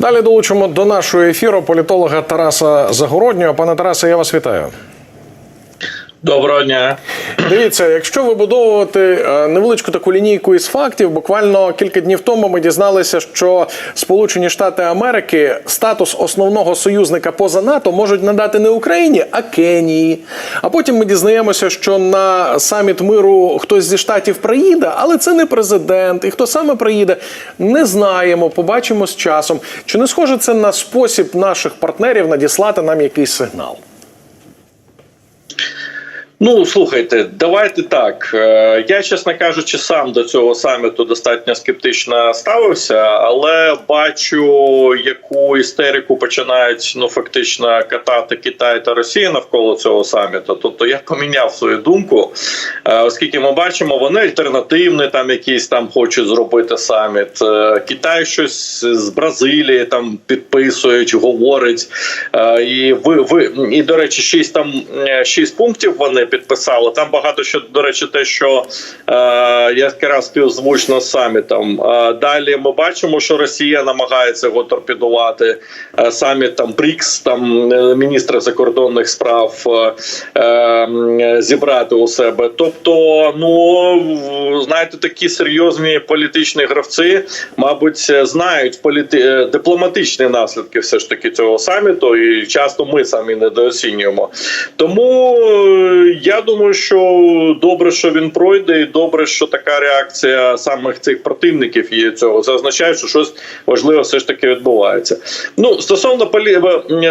Далі долучимо до нашого ефіру політолога Тараса Загороднього. Пане Тарасе, я вас вітаю. Доброго дня. Дивіться, якщо вибудовувати е, невеличку таку лінійку із фактів, буквально кілька днів тому ми дізналися, що Сполучені Штати Америки статус основного союзника поза НАТО можуть надати не Україні, а Кенії. А потім ми дізнаємося, що на саміт миру хтось зі штатів приїде, але це не президент. І хто саме приїде, не знаємо. Побачимо з часом. Чи не схоже це на спосіб наших партнерів надіслати нам якийсь сигнал? Ну слухайте, давайте так. Е, Я, чесно кажучи, сам до цього саміту достатньо скептично ставився, але бачу, яку істерику починають ну фактично катати Китай та Росія навколо цього саміту. Тобто я поміняв свою думку, е, оскільки ми бачимо, вони альтернативний там якийсь там хочуть зробити саміт. Е, Китай щось з Бразилії там підписують, говорить. І ви ви і до речі, шість там шість пунктів вони підписали. Там багато що до речі, те, що е, якраз співзвучно самітом. Е, далі ми бачимо, що Росія намагається його торпедувати. Е, саміт там БРІКС, там е, міністри закордонних справ е, е, зібрати у себе. Тобто, ну знаєте, такі серйозні політичні гравці, мабуть, знають політи... е, дипломатичні наслідки все ж таки цього саміту, і часто ми самі недооцінюємо. Тому е, я думаю, що добре, що він пройде, і добре, що така реакція самих цих противників є цього. Це означає, що щось важливе все ж таки відбувається. Ну стосовно полі...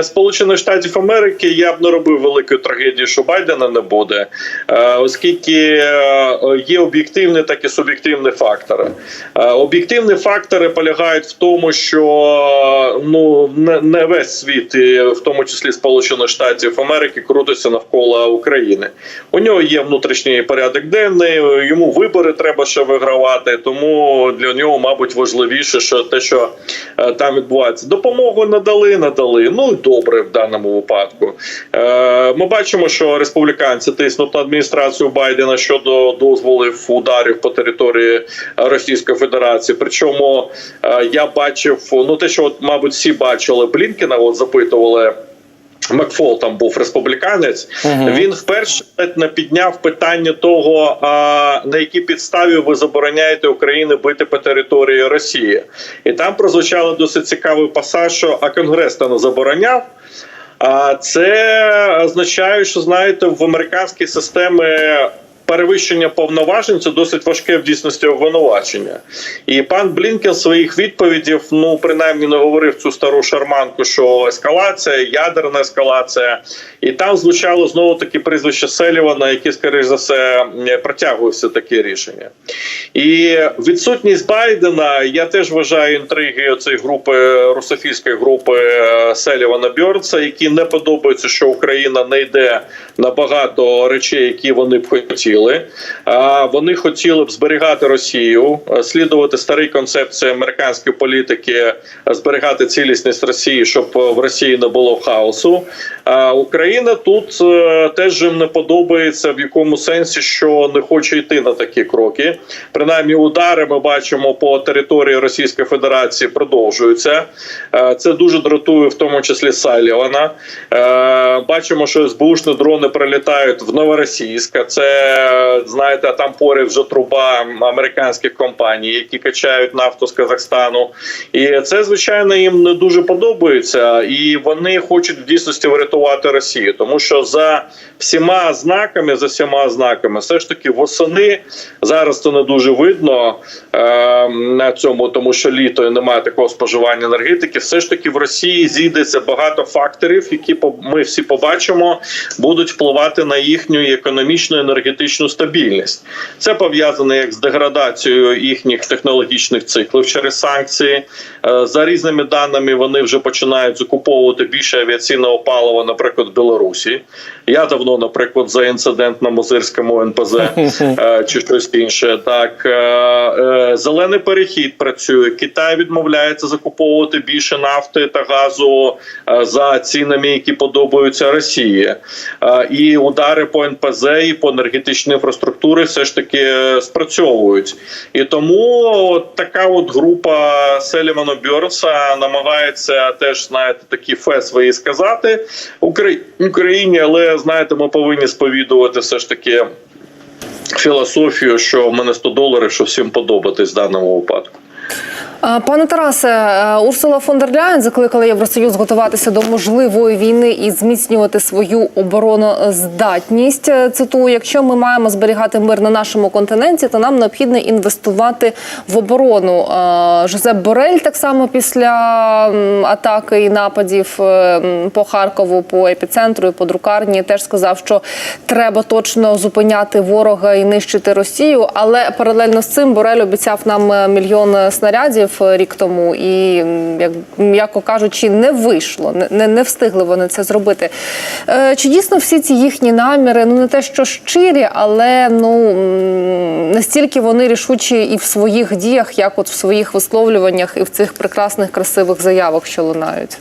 Сполучених Штатів Америки, я б не робив великої трагедії, що Байдена не буде, е, оскільки е, є об'єктивні, так і суб'єктивні фактори. Е, Об'єктивні фактори полягають в тому, що ну не весь світ, в тому числі Сполучених Штатів Америки, крутиться навколо України. У нього є внутрішній порядок денний, йому вибори треба ще вигравати. Тому для нього, мабуть, важливіше, що те, що е, там відбувається. Допомогу надали, надали. Ну і добре в даному випадку. Е, Ми бачимо, що республіканці тиснуть на адміністрацію Байдена щодо дозволів ударів по території Російської Федерації. Причому е, я бачив, ну те, що от, мабуть, всі бачили Блінкена, от запитували. Макфол там був республіканець. Він вперше не підняв питання того, а на якій підставі ви забороняєте Україні бити по території Росії, і там прозвучало досить цікавий пасаж, що а Конгрес та не забороняв. А це означає, що знаєте, в американській системі перевищення повноважень це досить важке в дійсності обвинувачення. І пан Блінкен своїх відповідів, ну принаймні не говорив цю стару шарманку, що ескалація, ядерна ескалація, і там звучало знову таки прізвище Селівана, який, скоріш за все, протягує таке рішення. І відсутність Байдена, я теж вважаю інтриги цієї групи русофільської групи е, Селівана Бьорнса, які не подобаються, що Україна не йде на багато речей, які вони б хотіли. А вони хотіли б зберігати Росію, е, слідувати старій концепції американської політики, е, зберігати цілісність Росії, щоб в Росії не було хаосу. А Україна тут е, теж не подобається в якому сенсі, що не хоче йти на такі кроки. Принаймні, удари ми бачимо по території Російської Федерації продовжуються. Е, Це дуже дратує, в тому числі Салівана. Е, Бачимо, що СБУшні дрони прилітають в Новоросійськ. Це знаєте, там поряд вже труба американських компаній, які качають нафту з Казахстану. І це звичайно їм не дуже подобається, і вони хочуть в дійсності врятувати Росію, тому що за всіма знаками, за всіма знаками, все ж таки восени зараз це не дуже видно е, на цьому, тому що літо і немає такого споживання енергетики. Все ж таки в Росії зійдеться багато факторів, які ми всі побачимо, будуть впливати на їхню економічну енергетичну стабільність. Це пов'язано як з деградацією їхніх технологічних циклів через санкції. Е, За різними даними вони вже починають закуповувати більше авіаційного палива, наприклад, в Білорусі. Я давно, наприклад, за інцидент на Мозирському НПЗ е, чи щось інше. Так е, зелений перехід працює. Китай відмовляється закуповувати більше нафти та газу за цінами, які подобаються Росії. І удари по НПЗ і по енергетичній критичної інфраструктури все ж таки е, спрацьовують. І тому от така от група Селімана Бьорнса намагається теж знаєте такі фе свої сказати Украї- Україні, але знаєте, ми повинні сповідувати все ж таки філософію, що в мене 100 доларів, що всім подобатись в даному випадку. Пане Тарасе, е, Урсула фон дер Ляєн закликала Євросоюз готуватися до можливої війни і зміцнювати свою обороноздатність. Е, Цитую, якщо ми маємо зберігати мир на нашому континенті, то нам необхідно інвестувати в оборону. Е, Жозеп Борель так само після атаки і нападів по Харкову, по епіцентру і по друкарні теж сказав, що треба точно зупиняти ворога і нищити Росію. Але паралельно з цим Борель обіцяв нам мільйон снарядів е, рік тому, і як м'яко кажучи, не вийшло, не- не, встигли вони це зробити. Е, Чи дійсно всі ці їхні наміри, ну не те, що щирі, але ну настільки вони рішучі і в своїх діях, як от в своїх висловлюваннях, і в цих прекрасних красивих заявах, що лунають.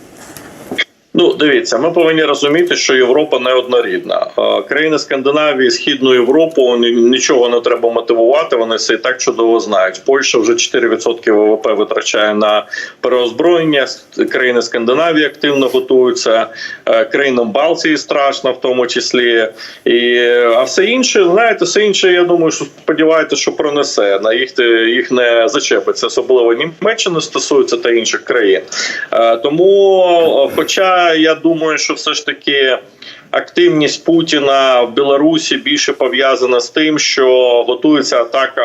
Ну, дивіться, ми повинні розуміти, що Європа не однорідна. Е, Країни Скандинавії, Східну Європу нічого не треба мотивувати. Вони все і так чудово знають. Польща вже 4% ВВП витрачає на переозброєння. Країни Скандинавії активно готуються. Е, Країнам Балтії страшно, в тому числі. І, а все інше, знаєте, все інше, я думаю, що сподіваєте, що пронесе. На їх їх не зачепиться. Особливо Німеччини стосується та інших країн. Е, Тому, е, хоча я думаю, що все ж таки. Активність Путіна в Білорусі більше пов'язана з тим, що готується атака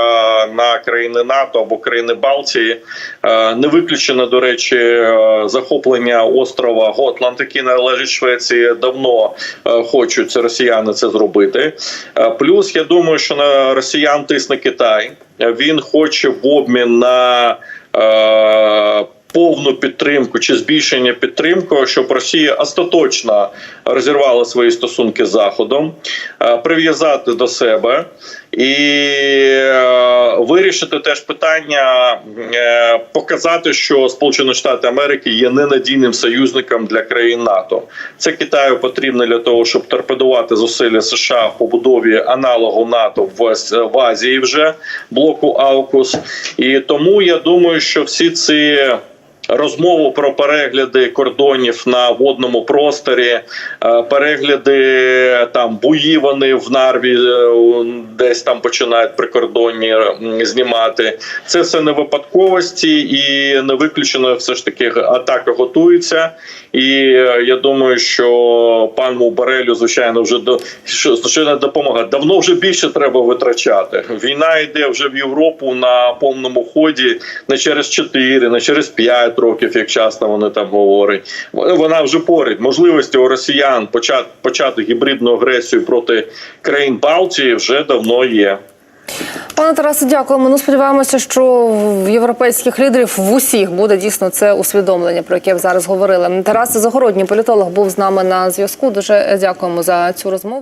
на країни НАТО або країни Балтії. Е, Не виключено, до речі, е, захоплення острова Готланд, який належить Швеції. Давно е, хочуть росіяни це зробити. Плюс я думаю, що на росіян тисне Китай. Він хоче в обмін на повну підтримку чи збільшення підтримки, щоб Росія остаточно розірвала свої стосунки з Заходом, е, прив'язати до себе і е, вирішити теж питання, е, показати, що Сполучені Штати Америки є ненадійним союзником для країн НАТО. Це Китаю потрібно для того, щоб торпедувати зусилля США в побудові аналогу НАТО в Азії вже блоку Аукус. І тому я думаю, що всі ці. Розмову про перегляди кордонів на водному просторі, е, перегляди там бої вони в Нарві е, десь там починають прикордонні знімати. Це все не випадковості і не виключено. Все ж таки атака готується. І е, я думаю, що пану Барелю, звичайно, вже до що не допомагає. Давно вже більше треба витрачати. Війна йде вже в Європу на повному ході не через 4, не через 5 років, як часто вони там говорять. Вона вже поряд. Можливості у росіян почати, почати гібридну агресію проти країн Балтії вже давно є. Пане Тарасе, дякуємо. Ну сподіваємося, що в європейських лідерів в усіх буде дійсно це усвідомлення, про яке ви зараз говорили. Тарас Загородній політолог був з нами на зв'язку. Дуже дякуємо за цю розмову.